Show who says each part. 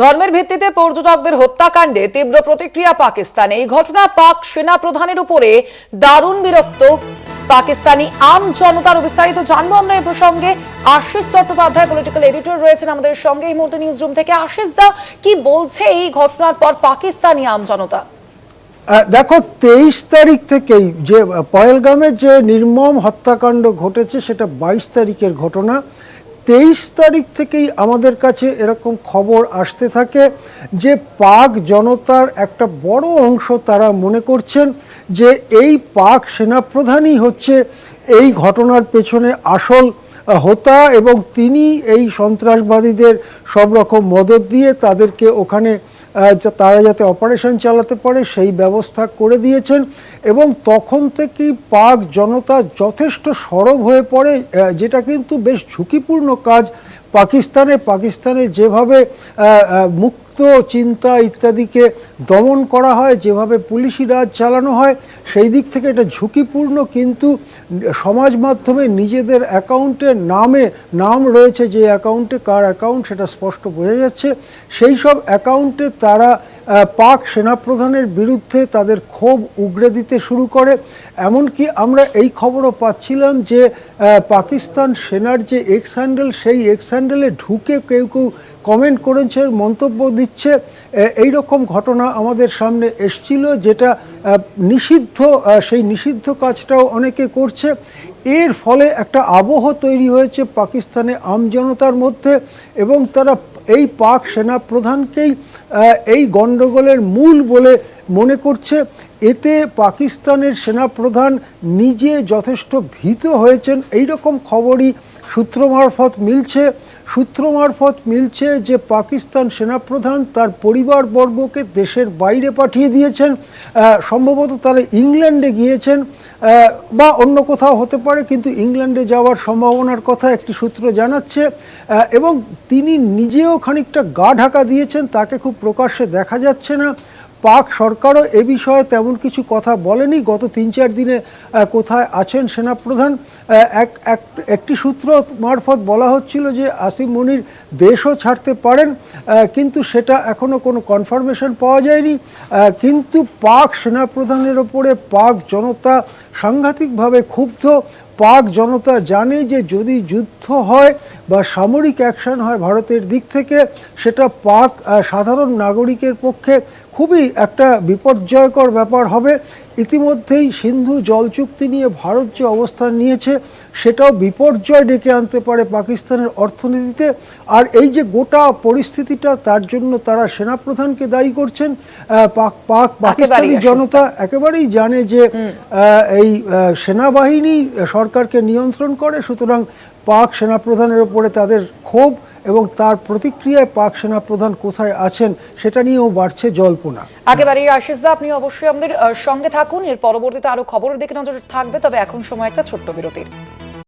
Speaker 1: ধর্মের ভিত্তিতে পর্যটকদের হত্যাকাণ্ডে তীব্র প্রতিক্রিয়া পাকিস্তানে। এই ঘটনা পাক সেনা প্রধানের উপরে দারুণ বিরক্ত। পাকিস্তানি আম জনতার বিস্তারিত জানব আমরা এই প্রসঙ্গে। আশিস চট্টোপাধ্যায় পলিটিক্যাল এডিটর রয়েছেন আমাদের সঙ্গে। এই মুহূর্তে নিউজ রুম থেকে আশিস দা কি বলছে এই ঘটনার পর পাকিস্তানি আম জনতা?
Speaker 2: দেখো তেইশ তারিখ থেকেই যে আহ, পহেলগামে যে নির্মম হত্যাকাণ্ড ঘটেছে সেটা বাইশ তারিখের ঘটনা। তেইশ তারিখ থেকেই আমাদের কাছে এরকম খবর আসতে থাকে যে পাক জনতার একটা বড় অংশ তারা মনে করছেন যে এই পাক সেনাপ্রধানই হচ্ছে এই ঘটনার পেছনে আসল হতা এবং তিনি এই সন্ত্রাসবাদীদের সব রকম মদত দিয়ে তাদেরকে ওখানে তারা যাতে অপারেশন চালাতে পারে সেই ব্যবস্থা করে দিয়েছেন এবং তখন থেকেই পাক জনতা যথেষ্ট সরব হয়ে পড়ে যেটা কিন্তু বেশ ঝুঁকিপূর্ণ কাজ। পাকিস্তানে পাকিস্তানে যেভাবে মুক্ত চিন্তা ইত্যাদিকে দমন করা হয়, যেভাবে পুলিশি রাজ চালানো হয়, সেই দিক থেকে এটা ঝুঁকিপূর্ণ, কিন্তু সমাজ মাধ্যমে নিজেদের অ্যাকাউন্টে নামে, নাম রয়েছে যে অ্যাকাউন্টে, কার অ্যাকাউন্ট সেটা স্পষ্ট বোঝা যাচ্ছে। সেই সব অ্যাকাউন্টে তারা পাক সেনাপ্রধানের বিরুদ্ধে তাদের ক্ষোভ উগড়ে দিতে শুরু করে। এমনকি আমরা এই খবরও পাচ্ছিলাম যে পাকিস্তান সেনার যে এক্স হ্যান্ডেল, সেই এক্স হ্যান্ডেলে ঢুকে কেউ কেউ কমেন্ট করেছে, মন্তব্য দিচ্ছে। এই রকম ঘটনা আমাদের সামনে এসছিল যেটা নিষিদ্ধ সেই নিষিদ্ধ কাজটাও অনেকে করছে। এর ফলে একটা আবহ তৈরি হয়েছে পাকিস্তানে আমজনতার মধ্যে এবং তারা এই পাক সেনা প্রধানকেই এই গণ্ডগোলের মূল বলে মনে করছে। এতে পাকিস্তানের সেনাপ্রধান নিজে যথেষ্ট ভীত হয়েছেন। এই রকম খবরই সূত্র মারফত মিলছে। সূত্র মারফত মিলছে যে পাকিস্তান সেনাপ্রধান তার পরিবারবর্গকে দেশের বাইরে পাঠিয়ে দিয়েছেন। সম্ভবত তারা ইংল্যান্ডে গিয়েছেন বা অন্য কোথাও হতে পারে, কিন্তু ইংল্যান্ডে যাওয়ার সম্ভাবনার কথা একটি সূত্র জানাচ্ছে। এবং তিনি নিজেও খানিকটা গা ঢাকা দিয়েছেন, তাকে খুব প্রকাশ্যে দেখা যাচ্ছে না। পাক সরকারও এ বিষয়ে তেমন কিছু কথা বলেনি। গত তিন চার দিনে কোথায় আছেন সেনাপ্রধান? এক, এক- একটি সূত্র মারফত বলা হচ্ছিল যে আসিম মনির দেশও ছাড়তে পারেন কিন্তু সেটা এখনও কোনো কনফার্মেশন পাওয়া যায়নি। কিন্তু পাক সেনাপ্রধানের ওপরে পাক জনতা সাংঘাতিকভাবে ক্ষুব্ধ। পাক জনতা জানে যে যদি যুদ্ধ হয় বা সামরিক অ্যাকশন হয় ভারতের দিক থেকে, সেটা পাক সাধারণ নাগরিকের পক্ষে খুবই একটা বিপর্যয়কর ব্যাপার হবে। ইতিমধ্যেই সিন্ধু জল চুক্তি নিয়ে ভারত যে অবস্থান নিয়েছে সেটাও বিপর্যয় ডেকে আনতে পারে পাকিস্তানের অর্থনীতিতে। আর এই যে গোটা পরিস্থিতিটা তার জন্য তারা সেনাপ্রধানকে দায়ী করছেন। পাক পাক পাকিস্তানি জনতা একেবারেই জানে যে এই সেনাবাহিনী সরকারকে নিয়ন্ত্রণ করে সুতরাং পাক সেনাপ্রধানের ওপরে তাদের ক্ষোভ এবং তার প্রতিক্রিয়ায় পাক সেনা সেনাপ্রধান কোথায় আছেন সেটা নিয়েও বাড়ছে জল্পনা।
Speaker 1: একেবারে আশিস দা, আপনি অবশ্যই আমাদের সঙ্গে থাকুন। এর পরবর্তীতে আরও খবরের দিকে নজর থাকবে, তবে এখন সময় একটা ছোট্ট বিরতির।